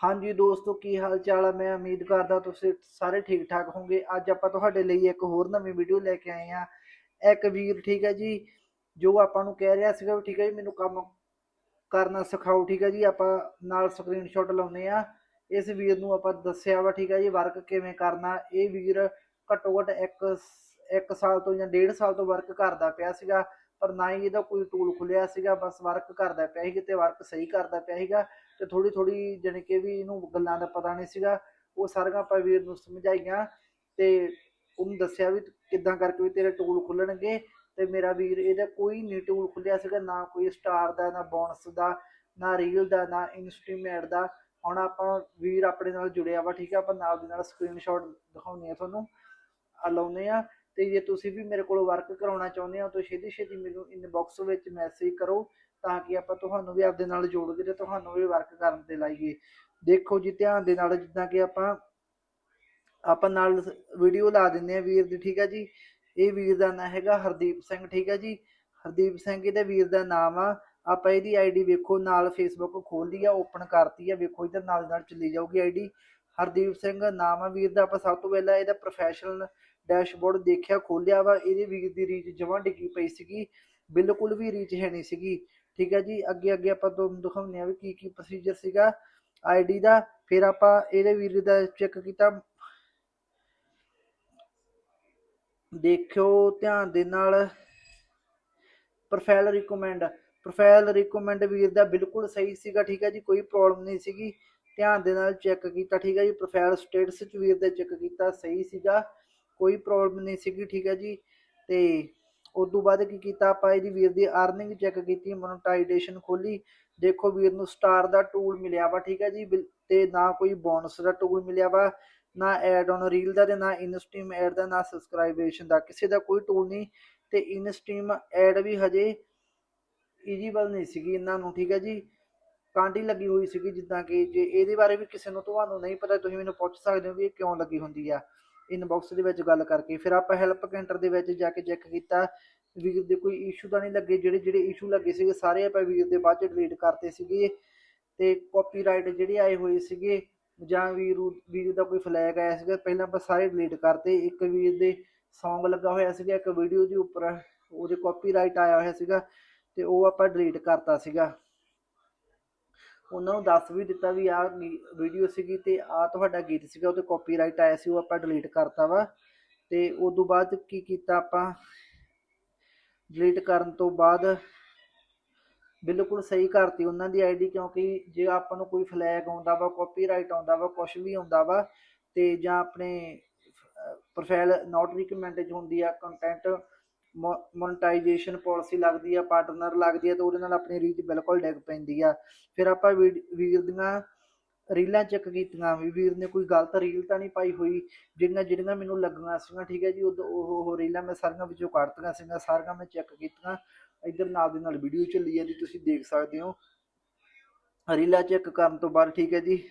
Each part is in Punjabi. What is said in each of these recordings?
ਹਾਂਜੀ ਦੋਸਤੋ, ਕੀ ਹਾਲ ਚਾਲ ਆ? ਮੈਂ ਉਮੀਦ ਕਰਦਾ ਤੁਸੀਂ ਸਾਰੇ ਠੀਕ ਠਾਕ ਹੋਵੋਗੇ। ਅੱਜ ਆਪਾਂ ਤੁਹਾਡੇ ਲਈ ਇੱਕ ਹੋਰ ਨਵੀਂ ਵੀਡੀਓ ਲੈ ਕੇ ਆਏ ਆ ਇੱਕ ਵੀਰ, ਠੀਕ ਹੈ ਜੀ, ਜੋ ਆਪਾਂ ਨੂੰ ਕਹਿ ਰਿਹਾ ਸੀਗਾ ਵੀ, ਠੀਕ ਹੈ ਜੀ, ਮੈਨੂੰ ਕੰਮ ਕਰਨਾ ਸਿਖਾਓ, ਠੀਕ ਹੈ ਜੀ, ਆਪਾਂ ਨਾਲ ਸਕਰੀਨਸ਼ਾਟ ਲਾਉਨੇ ਆ ਇਸ ਵੀਰ ਨੂੰ ਆਪਾਂ ਦੱਸਿਆ ਵਾ, ਠੀਕ ਹੈ ਜੀ ਵਰਕ ਕਿਵੇਂ ਕਰਨਾ। ਇਹ ਵੀਰ ਘੱਟੋ ਘੱਟ ਇੱਕ ਇੱਕ ਸਾਲ ਤੋਂ ਜਾਂ ਡੇਢ ਸਾਲ ਤੋਂ ਵਰਕ ਕਰਦਾ ਪਿਆ ਸੀਗਾ, ਪਰ ਨਾ ਹੀ ਇਹਦਾ ਕੋਈ ਟੂਲ ਖੁੱਲਿਆ ਸੀਗਾ, ਬਸ ਵਰਕ ਕਰਦਾ ਪਿਆ ਸੀ ਤੇ ਵਰਕ ਸਹੀ ਕਰਦਾ ਪਿਆ ਸੀਗਾ। ਤੇ ਥੋੜੀ ਥੋੜੀ ਜਾਣੀ ਕਿ ਵੀ ਇਹਨੂੰ ਗੱਲਾਂ ਦਾ ਪਤਾ ਨਹੀਂ ਸੀਗਾ। ਉਹ ਸਾਰੀਆਂ ਆਪਾਂ ਵੀਰ ਨੂੰ ਸਮਝਾਈਆਂ ਤੇ ਉਹਨੂੰ ਦੱਸਿਆ ਵੀ ਕਿੱਦਾਂ ਕਰਕੇ ਵੀ ਤੇਰੇ ਟੂਲ ਖੁੱਲਣਗੇ ਤੇ ਮੇਰਾ ਵੀਰ ਇਹਦਾ ਕੋਈ ਨਹੀਂ ਟੂਲ ਖੁੱਲਿਆ ਸੀਗਾ, ਨਾ ਕੋਈ ਸਟਾਰ ਦਾ, ਨਾ ਬੋਨਸ ਦਾ, ਨਾ ਰੀਲ ਦਾ, ਨਾ ਇਨਸਟ੍ਰੀਮੈਂਟ ਦਾ। ਹੁਣ ਆਪਾਂ ਵੀਰ ਆਪਣੇ ਨਾਲ ਜੁੜਿਆ ਵਾ, ਠੀਕ ਆ? ਆਪਾਂ ਨਾਲ ਦੀ ਨਾਲ ਸਕਰੀਨਸ਼ਾਟ ਦਿਖਾਉਣੀ ਆ ਤੁਹਾਨੂੰ ਆ ਲਾਉਨੇ ਆ ਤੇ ਜੇ ਤੁਸੀਂ ਵੀ ਮੇਰੇ ਕੋਲ ਵਰਕ ਕਰਾਉਣਾ ਚਾਹੁੰਦੇ ਹੋ ਤਾਂ ਛੇਤੀ ਛੇਤੀ ਮੈਨੂੰ ਇਨਬਾਕਸ ਵਿੱਚ ਮੈਸੇਜ ਕਰੋ। ਤਾਂ ਕਿ ਆਪਾਂ ਤੁਹਾਨੂੰ ਵੀ ਆਪਦੇ ਨਾਲ ਜੋੜ ਕੇ ਤੇ ਤੁਹਾਨੂੰ ਵੀ ਵਰਕ ਕਰਨ ਤੇ ਲਾਈਏ। ਦੇਖੋ ਜੀ, ਧਿਆਨ ਦੇ ਨਾਲ ਜਿੱਦਾਂ ਕਿ ਆਪਾਂ ਆਪਾਂ ਨਾਲ ਵੀਡੀਓ ਲਾ ਦਿੰਦੇ ਆ ਵੀਰ ਦੀ, ਠੀਕ ਆ ਜੀ? ਇਹ ਵੀਰ ਦਾ ਨਾਮ ਹੈਗਾ ਹਰਦੀਪ ਸਿੰਘ, ਠੀਕ ਆ ਜੀ? ਹਰਦੀਪ ਸਿੰਘ, ਇਹਦੇ ਵੀਰ ਦਾ ਨਾਮ ਆ। ਆਪਾਂ ਇਹਦੀ ਆਈਡੀ ਵੇਖੋ, ਨਾਲ ਫੇਸਬੁੱਕ ਖੋਲ ਲਈ ਆ ਓਪਨ ਕਰਤੀ ਆ, ਵੇਖੋ ਇਹਦੇ ਨਾਲ ਨਾਲ ਚੱਲੀ ਜਾਊਗੀ ਆਈਡੀ ਹਰਦੀਪ ਸਿੰਘ ਨਾਮ ਆ ਵੀਰ ਦਾ, ਆਪਾਂ ਸਭ ਤੋਂ ਪਹਿਲਾਂ ਇਹਦਾ ਪ੍ਰੋਫੈਸ਼ਨਲ ਡੈਸ਼ਬੋਰਡ ਦੇਖਿਆ ਖੋਲਿਆ ਵਾ। ਇਹਦੇ ਵੀਰ ਦੀ ਰੀਚ ਜਮਾਂ ਡਿੱਗੀ ਪਈ ਸੀਗੀ। ਬਿਲਕੁਲ ਵੀ ਰੀਚ ਹੈ ਨਹੀਂ ਸੀਗੀ। ਠੀਕ ਹੈ ਜੀ ਅੱਗੇ ਅੱਗੇ ਆਪਾਂ ਤੁਹਾਨੂੰ ਦਿਖਾਉਂਦੇ ਆ ਵੀ ਕੀ ਕੀ ਪ੍ਰੋਸੀਜਰ ਸੀਗਾ ਆਈਡੀ ਦਾ, ਫਿਰ ਆਪਾਂ ਇਹਦੇ ਵੀਰ ਦਾ ਚੈੱਕ ਕੀਤਾ। ਦੇਖਿਓ ਧਿਆਨ ਦੇ ਨਾਲ ਪ੍ਰੋਫਾਈਲ ਰਿਕਮੈਂਡ ਪ੍ਰੋਫਾਈਲ ਰਿਕਮੈਂਡ ਵੀਰ ਦਾ ਬਿਲਕੁਲ ਸਹੀ ਸੀਗਾ, ਠੀਕ ਹੈ ਜੀ, ਕੋਈ ਪ੍ਰੋਬਲਮ ਨਹੀਂ ਸੀਗੀ। ਧਿਆਨ ਦੇ ਨਾਲ ਚੈੱਕ ਕੀਤਾ, ਠੀਕ ਹੈ ਜੀ ਪ੍ਰੋਫਾਈਲ ਸਟੇਟਸ ਚ ਵੀਰ ਦਾ ਚੈੱਕ ਕੀਤਾ, ਸਹੀ ਸੀਗਾ, ਕੋਈ ਪ੍ਰੋਬਲਮ ਨਹੀਂ ਸੀਗੀ, ਠੀਕ ਹੈ ਜੀ। ਤੇ ਉਸ ਤੋਂ ਬਾਅਦ ਕੀ ਕੀਤਾ ਆਪਾਂ ਇਹਦੀ ਵੀਰ ਦੀ ਅਰਨਿੰਗ ਚੈੱਕ ਕੀਤੀ ਮੋਨਟਾਈਜੇਸ਼ਨ ਖੋਲੀ ਦੇਖੋ ਵੀਰ ਨੂੰ ਸਟਾਰ ਦਾ ਟੂਲ ਮਿਲਿਆ ਵਾ, ਠੀਕ ਹੈ ਜੀ, ਬਿਲ- ਤੇ ਨਾ ਕੋਈ ਬੋਨਸ ਦਾ ਟੂਲ ਮਿਲਿਆ ਵਾ, ਨਾ ਐਡ ਔਨ ਰੀਲ ਦਾ ਤੇ ਨਾ ਇਨਸਟ੍ਰੀਮ ਐਡ ਦਾ, ਨਾ ਸਬਸਕ੍ਰਾਈਬੇਸ਼ਨ ਦਾ। ਕਿਸੇ ਦਾ ਕੋਈ ਟੂਲ ਨਹੀਂ, ਤੇ ਇਨਸਟ੍ਰੀਮ ਐਡ ਵੀ ਹਜੇ ਇਜੀਬਲ ਨਹੀਂ ਸੀਗੀ ਇਹਨਾਂ ਨੂੰ, ਠੀਕ ਹੈ ਜੀ। ਕਾਂਡੀ ਲੱਗੀ ਹੋਈ ਸੀਗੀ ਜਿੱਦਾਂ ਕਿ ਜੇ ਇਹਦੇ ਬਾਰੇ ਵੀ ਕਿਸੇ ਨੂੰ ਤੁਹਾਨੂੰ ਨਹੀਂ ਪਤਾ, ਤੁਸੀਂ ਮੈਨੂੰ ਪੁੱਛ ਸਕਦੇ ਹੋ ਵੀ ਇਹ ਕਿਉਂ ਲੱਗੀ ਹੁੰਦੀ ਆ। ਇਨਬਾਕਸ ਦੇ ਵਿੱਚ ਗੱਲ ਕਰਕੇ, ਫਿਰ ਆਪਾਂ ਹੈਲਪ ਕੈਂਟਰ ਦੇ ਵਿੱਚ ਜਾ ਕੇ ਚੈੱਕ ਕੀਤਾ। ਵੀਰ ਦੇ ਕੋਈ ਇਸ਼ੂ ਤਾਂ ਨਹੀਂ ਲੱਗੇ, ਜਿਹੜੇ ਜਿਹੜੇ ਇਸ਼ੂ ਲੱਗੇ ਸੀਗੇ, ਸਾਰੇ ਆਪਾਂ ਵੀਰ ਦੇ ਬਾਅਦ ਚ ਡਿਲੀਟ ਕਰਤੇ ਸੀਗੇ। ਤੇ ਕਾਪੀਰਾਈਟ ਜਿਹੜੇ ਆਏ ਹੋਏ ਸੀਗੇ, ਜਾਂ ਵੀਰ ਵੀਰ ਦਾ ਕੋਈ ਫਲੈਗ ਆਇਆ ਸੀਗਾ, ਪਹਿਲਾਂ ਆਪਾਂ ਸਾਰੇ ਡਿਲੀਟ ਕਰਤੇ। ਇੱਕ ਵੀਰ ਦੇ Song ਲੱਗਾ ਹੋਇਆ ਸੀਗਾ, ਇੱਕ ਵੀਡੀਓ ਦੇ ਉੱਪਰ ਉਹਦੇ ਕਾਪੀਰਾਈਟ ਆਇਆ ਹੋਇਆ ਸੀਗਾ, ਤੇ ਉਹ ਆਪਾਂ ਡਿਲੀਟ ਕਰਤਾ ਸੀਗਾ। ਉਹਨਾਂ ਨੂੰ ਦੱਸ ਵੀ ਦਿੱਤਾ ਵੀ ਆਹ ਵੀਡੀਓ ਸੀਗੀ ਤੇ ਆ ਤੁਹਾਡਾ ਗੀਤ ਸੀਗਾ ਉਹਤੇ ਕਾਪੀਰਾਈਟ ਆਇਆ ਸੀ, ਉਹ ਆਪਾਂ ਡਿਲੀਟ ਕਰਤਾ ਵਾ। ਤੇ ਉਸ ਤੋਂ ਬਾਅਦ ਕੀ ਕੀਤਾ ਆਪਾਂ? ਡਿਲੀਟ ਕਰਨ ਤੋਂ ਬਾਅਦ ਬਿਲਕੁਲ ਸਹੀ ਕਰਤੀ ਉਹਨਾਂ ਦੀ ਆਈਡੀ ਕਿਉਂਕਿ ਜੇ ਆਪਾਂ ਨੂੰ ਕੋਈ ਫਲੈਗ ਆਉਂਦਾ ਵਾ ਕਾਪੀਰਾਈਟ ਆਉਂਦਾ ਵਾ ਕੁਝ ਵੀ ਆਉਂਦਾ ਵਾ, ਤੇ ਜਾਂ ਆਪਣੇ ਪ੍ਰੋਫਾਈਲ ਨਾਟ ਰਿਕਮੈਂਡਡ ਹੁੰਦੀ ਆ ਕੰਟੈਂਟ ਮੋਨਟਾਈਜੇਸ਼ਨ ਪਾਲਿਸੀ ਲੱਗਦੀ ਆ ਪਾਰਟਨਰ ਲੱਗਦੀ ਆ, ਤਾਂ ਉਹਦੇ ਨਾਲ ਆਪਣੀ ਰੀਚ ਬਿਲਕੁਲ ਡਿੱਗ ਪੈਂਦੀ ਆ। ਫਿਰ ਆਪਾਂ ਵੀਰ ਵੀਰ ਦੀਆਂ ਰੀਲਾਂ ਚੈੱਕ ਕੀਤੀਆਂ ਵੀ, ਵੀਰ ਨੇ ਕੋਈ ਗਲਤ ਰੀਲ ਤਾਂ ਨਹੀਂ ਪਾਈ ਹੋਈ ਜਿਹੜੀਆਂ ਜਿਹੜੀਆਂ ਮੈਨੂੰ ਲੱਗੀਆਂ ਸੀਗੀਆਂ, ਠੀਕ ਹੈ ਜੀ, ਉਦੋਂ ਉਹ ਉਹ ਰੀਲਾਂ ਮੈਂ ਸਾਰੀਆਂ ਵਿੱਚੋਂ ਕੱਢਤੀਆਂ ਸੀਗੀਆਂ, ਸਾਰੀਆਂ ਮੈਂ ਚੈੱਕ ਕੀਤੀਆਂ। ਇੱਧਰ ਨਾਲ ਦੀ ਨਾਲ ਵੀਡੀਓ ਚੱਲੀ ਜਾਂਦੀ, ਤੁਸੀਂ ਦੇਖ ਸਕਦੇ ਹੋ। ਰੀਲਾਂ ਚੈੱਕ ਕਰਨ ਤੋਂ ਬਾਅਦ, ਠੀਕ ਹੈ ਜੀ,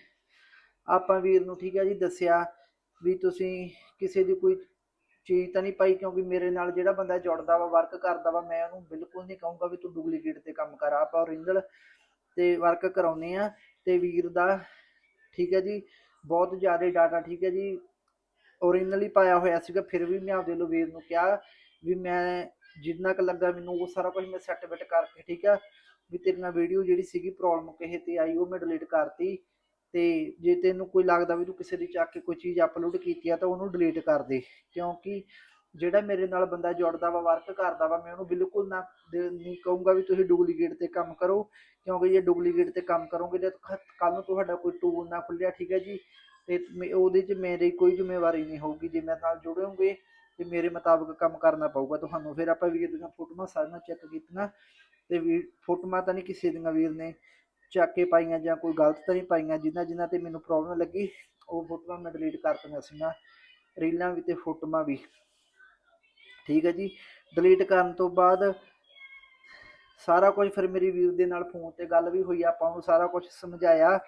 ਆਪਾਂ ਵੀਰ ਨੂੰ, ਠੀਕ ਹੈ ਜੀ, ਦੱਸਿਆ ਵੀ ਤੁਸੀਂ ਕਿਸੇ ਦੀ ਕੋਈ ਚੀਜ਼ ਤਾਂ ਨਹੀਂ ਪਾਈ ਕਿਉਂਕਿ ਮੇਰੇ ਨਾਲ ਜਿਹੜਾ ਬੰਦਾ ਜੁੜਦਾ ਵਾ ਵਰਕ ਕਰਦਾ ਵਾ, ਮੈਂ ਉਹਨੂੰ ਬਿਲਕੁਲ ਨਹੀਂ ਕਹੂੰਗਾ ਵੀ ਤੂੰ ਡੁਪਲੀਕੇਟ ਤੇ ਕੰਮ ਕਰ, ਆਪਾਂ ਓਰੀਜਨਲ ਤੇ ਵਰਕ ਕਰਾਉਨੇ ਆ ਤੇ ਵੀਰ ਦਾ ਠੀਕ ਹੈ ਜੀ, ਬਹੁਤ ਜ਼ਿਆਦਾ ਡਾਟਾ ਠੀਕ ਹੈ ਜੀ ਓਰੀਜਨਲੀ ਪਾਇਆ ਹੋਇਆ ਸੀਗਾ, ਫਿਰ ਵੀ ਮੈਂ ਆਪਦੇ ਲੋ ਵੀਰ ਨੂੰ ਕਿਹਾ ਵੀ ਮੈਂ ਜਿੰਨਾ ਕੁ ਲੱਗਾ ਮੈਨੂੰ ਉਹ ਸਾਰਾ ਕੁਝ ਮੈਂ ਸੈੱਟ ਬਿਟ ਕਰਕੇ ਠੀਕ ਆ ਵੀ ਤੇਰੀ ਨਾਲ ਵੀਡੀਓ ਜਿਹੜੀ ਸੀਗੀ ਪ੍ਰੋਬਲਮ ਕਿਸੇ ਤੇ ਆਈ, ਉਹ ਮੈਂ ਡਿਲੀਟ ਕਰਤੀ। ਤੇ ਜੇ ਤੈਨੂੰ ਕੋਈ ਲੱਗਦਾ ਵੀ ਤੂੰ ਕਿਸੇ ਦੀ ਚੱਕ ਕੇ ਕੋਈ ਚੀਜ਼ ਅਪਲੋਡ ਕੀਤੀ ਆ ਤਾਂ ਉਹਨੂੰ ਡਿਲੀਟ ਕਰ ਦੇ, ਕਿਉਂਕਿ ਜਿਹੜਾ ਮੇਰੇ ਨਾਲ ਬੰਦਾ ਜੁੜਦਾ ਵਾ ਵਰਕ ਕਰਦਾ ਵਾ, ਮੈਂ ਉਹਨੂੰ ਬਿਲਕੁਲ ਨਾ ਦੇ- ਨਹੀਂ ਕਹੂੰਗਾ ਵੀ ਤੁਸੀਂ ਡੁਪਲੀਕੇਟ ਤੇ ਕੰਮ ਕਰੋ, ਕਿਉਂਕਿ ਜੇ ਡੁਪਲੀਕੇਟ ਤੇ ਕੰਮ ਕਰੋਗੇ ਤੇ ਕੱਲ ਨੂੰ ਤੁਹਾਡਾ ਕੋਈ ਟੂਲ ਨਾ ਖੁੱਲਿਆ ਠੀਕ ਹੈ ਜੀ? ਤੇ ਮੇ- ਉਹਦੇ 'ਚ ਮੇਰੀ ਕੋਈ ਜ਼ਿੰਮੇਵਾਰੀ ਨਹੀਂ ਹੋਊਗੀ, ਜੇ ਮੇਰੇ ਨਾਲ ਜੁੜੋਗੇ ਤੇ ਮੇਰੇ ਮੁਤਾਬਕ ਕੰਮ ਕਰਨਾ ਪਊਗਾ ਤੁਹਾਨੂੰ, ਫਿਰ ਆਪਾਂ ਵੀਰ ਦੀਆਂ ਫੋਟੋਆਂ ਸਾਰੀਆਂ ਚੈੱਕ ਕੀਤੀਆਂ ਤੇ ਵੀ, ਫੋਟੋਆਂ ਤਾਂ ਨਹੀਂ ਕਿਸੇ ਦੀਆਂ ਵੀਰ ਨੇ ਚੱਕ ਕੇ ਪਾਈਆਂ ਜਾਂ ਕੋਈ ਗਲਤ ਤਾਂ ਨਹੀਂ ਪਾਈਆਂ, ਜਿਨ੍ਹਾਂ ਜਿਨ੍ਹਾਂ ਤੇ ਮੈਨੂੰ ਪ੍ਰੋਬਲਮ ਲੱਗੀ, ਉਹ ਫੋਟੋਆਂ ਮੈਂ ਡਿਲੀਟ ਕਰਤੀਆਂ ਸੀਗੀਆਂ ਰੀਲਾਂ ਵੀ ਤੇ ਫੋਟੋਆਂ ਵੀ। ਠੀਕ ਹੈ ਜੀ ਡਿਲੀਟ ਕਰਨ ਤੋਂ ਬਾਅਦ ਸਾਰਾ ਕੁਝ ਫਿਰ ਮੇਰੀ ਵੀਰ ਦੇ ਨਾਲ ਫੋਨ ਤੇ ਗੱਲ ਵੀ ਹੋਈ, ਆਪਾਂ ਨੂੰ ਸਾਰਾ ਕੁਝ ਸਮਝਾਇਆ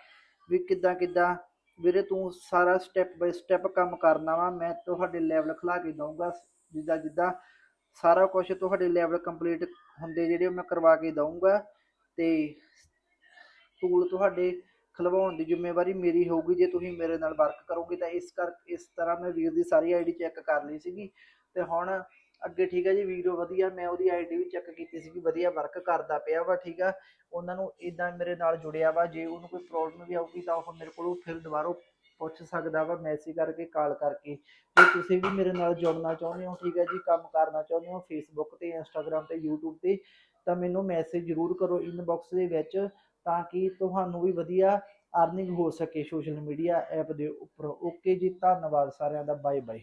ਵੀ ਕਿੱਦਾਂ ਕਿੱਦਾਂ, ਵੀਰੇ ਤੂੰ ਸਾਰਾ ਸਟੈਪ ਬਾਈ ਸਟੈਪ ਕੰਮ ਕਰਨਾ ਵਾ, ਮੈਂ ਤੁਹਾਡੇ ਲੈਵਲ ਖਿਲਾ ਕੇ ਦਊਂਗਾ, ਜਿੱਦਾਂ ਜਿੱਦਾਂ ਸਾਰਾ ਕੁਝ ਤੁਹਾਡੇ ਲੈਵਲ ਕੰਪਲੀਟ ਹੁੰਦੇ ਜਿਹੜੇ ਉਹ ਮੈਂ ਕਰਵਾ ਕੇ ਦਊਂਗਾ, ਤੇ ਟੂਲ ਤੁਹਾਡੇ ਖਲਵਾਉਣ ਦੀ ਜ਼ਿੰਮੇਵਾਰੀ ਮੇਰੀ ਹੋਊਗੀ, ਜੇ ਤੁਸੀਂ ਮੇਰੇ ਨਾਲ ਵਰਕ ਕਰੋਗੇ ਤਾਂ ਇਸ ਕਰ, ਇਸ ਤਰ੍ਹਾਂ ਮੈਂ ਵੀਰ ਦੀ ਸਾਰੀ ਆਈਡੀ ਚੈੱਕ ਕਰ ਲਈ ਸੀਗੀ। ਤੇ ਹੁਣ ਅੱਗੇ ਠੀਕ ਹੈ ਜੀ ਵੀਡੀਓ ਵਧੀਆ, ਮੈਂ ਉਹਦੀ ਆਈਡੀ ਵੀ ਚੈੱਕ ਕੀਤੀ ਸੀਗੀ, ਵਧੀਆ ਵਰਕ ਕਰਦਾ ਪਿਆ ਵਾ, ਠੀਕ ਆ। ਉਹਨਾਂ ਨੂੰ ਇਦਾਂ ਮੇਰੇ ਨਾਲ ਜੁੜਿਆ ਵਾ, ਜੇ ਉਹਨੂੰ ਕੋਈ ਪ੍ਰੋਬਲਮ ਵੀ ਆਊਗੀ ਤਾਂ ਉਹ ਮੇਰੇ ਕੋਲੋਂ ਫਿਰ ਦੁਬਾਰਾ ਪੁੱਛ ਸਕਦਾ ਵਾ ਮੈਸੇਜ ਕਰਕੇ ਕਾਲ ਕਰਕੇ। ਜੇ ਤੁਸੀਂ ਵੀ ਮੇਰੇ ਨਾਲ ਜੁੜਨਾ ਚਾਹੁੰਦੇ ਹੋ, ਠੀਕ ਹੈ ਜੀ, ਕੰਮ ਕਰਨਾ ਚਾਹੁੰਦੇ ਹੋ ਫੇਸਬੁੱਕ ਤੇ ਇੰਸਟਾਗ੍ਰam ਤੇ, YouTube ਤੇ, ਤਾਂ ਮੈਨੂੰ ਮੈਸੇਜ ਜ਼ਰੂਰ ਕਰੋ ਇਨਬਾਕਸ ਦੇ ਵਿੱਚ। ਤਾਂ ਕਿ ਤੁਹਾਨੂੰ ਵੀ ਵਧੀਆ ਅਰਨਿੰਗ ਹੋ ਸਕੇ ਸੋਸ਼ਲ ਮੀਡੀਆ ਐਪ ਦੇ ਉੱਪਰ। ਓਕੇ ਜੀ, ਧੰਨਵਾਦ ਸਾਰਿਆਂ ਦਾ। Bye bye